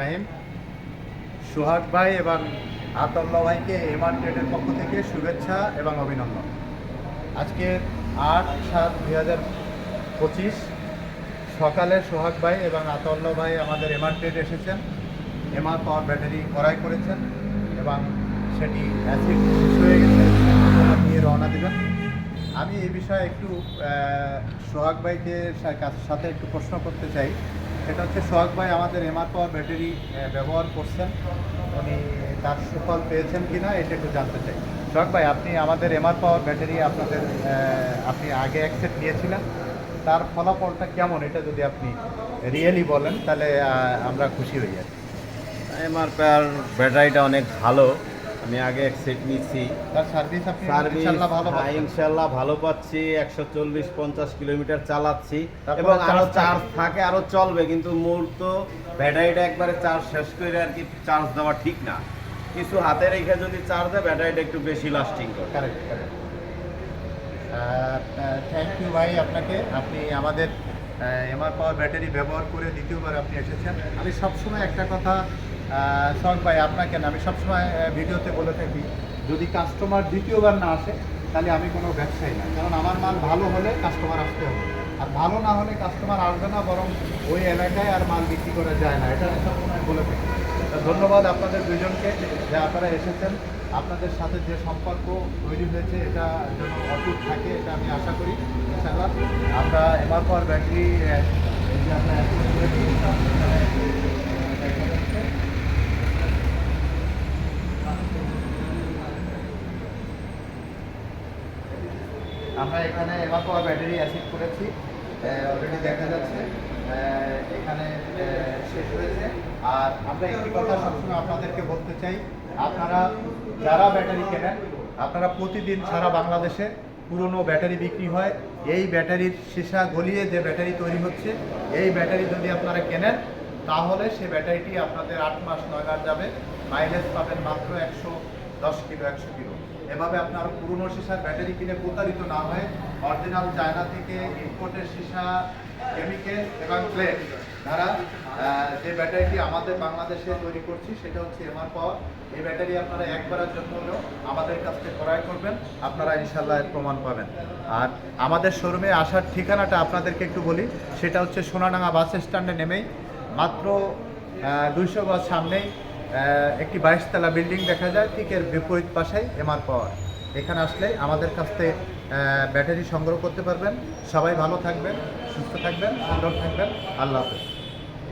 রাহিম। সোহাগ ভাই এবং আতল্লা ভাইকে এমআর ট্রেডের পক্ষ থেকে শুভেচ্ছা এবং অভিনন্দন। আজকে আট সাত দুই হাজার পঁচিশ সকালে সোহাগ ভাই এবং আতল্লা ভাই আমাদের এমআর ট্রেড এসেছেন। এমআর পাওয়ার ব্যাটারি ক্রয় করেছেন এবং সেটি অ্যাসিড হয়ে গেছে। নিয়ে রওনা দেবেন। আমি এই বিষয়ে একটু সোহাগ ভাইকে সাথে একটু প্রশ্ন করতে চাই। সেটা হচ্ছে সোহাগ ভাই আমাদের এমআর পাওয়ার ব্যাটারি ব্যবহার করছেন। উনি তার সুফল পেয়েছেন কি না এটা একটু জানতে চাই। সোহাগ ভাই, আপনি আমাদের এমআর পাওয়ার ব্যাটারি আপনাদের আপনি আগে অ্যাকসেপ্ট নিয়েছিলেন। তার ফলাফলটা কেমন এটা যদি আপনি রিয়েলি বলেন তাহলে আমরা খুশি হই আর। এমআর পেয়ার ব্যাটারিটা অনেক ভালো। আমি আগে এক সেট নিচ্ছি। তার সার্ভিস আপনি ভালো হ্যাঁ? ইনশাল্লাহ ভালো পাচ্ছি। একশো চল্লিশ পঞ্চাশ কিলোমিটার চালাচ্ছি। এবং আরও চার্জ থাকে আরও চলবে। কিন্তু মূল তো ব্যাটারিটা একবারে চার্জ শেষ করে আর কি চার্জ দেওয়া ঠিক না। কিছু হাতে রেখে যদি চার্জ দেয় ব্যাটারিটা একটু বেশি লাস্টিং করে। কারেক্ট কারেক্ট থ্যাংক ইউ ভাই আপনাকে। আপনি আমাদের এমআর পাওয়ার ব্যাটারি ব্যবহার করে দ্বিতীয়বার আপনি এসেছেন। আমি সবসময় একটা কথা শখ ভাই, আপনাকে না, আমি সবসময় ভিডিওতে বলে থাকি, যদি কাস্টমার দ্বিতীয়বার না আসে, তাহলে আমি কোনো ব্যবসায়ী না। কারণ আমার মাল ভালো হলে কাস্টমার আসতে হবে। আর ভালো না হলে কাস্টমার আসবে না, বরং ওই এলাকায় আর মাল বিক্রি করা যায় না। এটা সবসময় বলে থাকি। ধন্যবাদ আপনাদের দুজনকে যে আপনারা এসেছেন। আপনাদের সাথে যে সম্পর্ক তৈরি হয়েছে এটা যেন অটুট থাকে এটা আমি আশা করি ইনশাআল্লাহ। আমরা এমআর পাওয়ার ব্যাটারি আমরা এখানে, এমআর পাওয়ার ব্যাটারি অ্যাসিড করেছি অলরেডি দেখা যাচ্ছে এখানে শেষ হয়েছে। আর আমরা একটি কথা সবসময় আপনাদেরকে বলতে চাই, আপনারা যারা ব্যাটারি কেনেন, আপনারা প্রতিদিন সারা বাংলাদেশে পুরনো ব্যাটারি বিক্রি হয়। এই ব্যাটারির সীসা গলিয়ে যে ব্যাটারি তৈরি হচ্ছে, এই ব্যাটারি যদি আপনারা কেনেন, তাহলে সে ব্যাটারিটি আপনাদের আট মাস, নয় যাবে। মাইলেজ পাবেন মাত্র একশো দশ কিলো, একশো কিলো। এভাবে আপনার পুরনো সীসার ব্যাটারি কিনে প্রতারিত না হয়ে অরিজিনাল চায়না থেকে ইম্পোর্টের সীসা কেমিক্যাল এবং প্লেট দ্বারা যে ব্যাটারিটি আমাদের বাংলাদেশে তৈরি করছি, সেটা হচ্ছে এমআর পাওয়ার এই ব্যাটারি আপনারা একবারের জন্য হলেও আমাদের কাছ থেকে ক্রয় করবেন। আপনারা ইনশাল্লাহ প্রমাণ পাবেন। আর আমাদের শোরুমে আসার ঠিকানাটা আপনাদেরকে একটু বলি। সেটা হচ্ছে সোনাডাঙ্গা বাস স্ট্যান্ডে নেমেই মাত্র দুইশো গজ সামনেই একটি বাইশতলা বিল্ডিং দেখা যায় ঠিক এর বিপরীত পাশেই এমআর পাওয়ার। এখানে আসলে আমাদের কাছ থেকে ব্যাটারি সংগ্রহ করতে পারবেন। সবাই ভালো থাকবেন, সুস্থ থাকবেন, সুন্দর থাকবেন। আল্লাহ হাফেজ।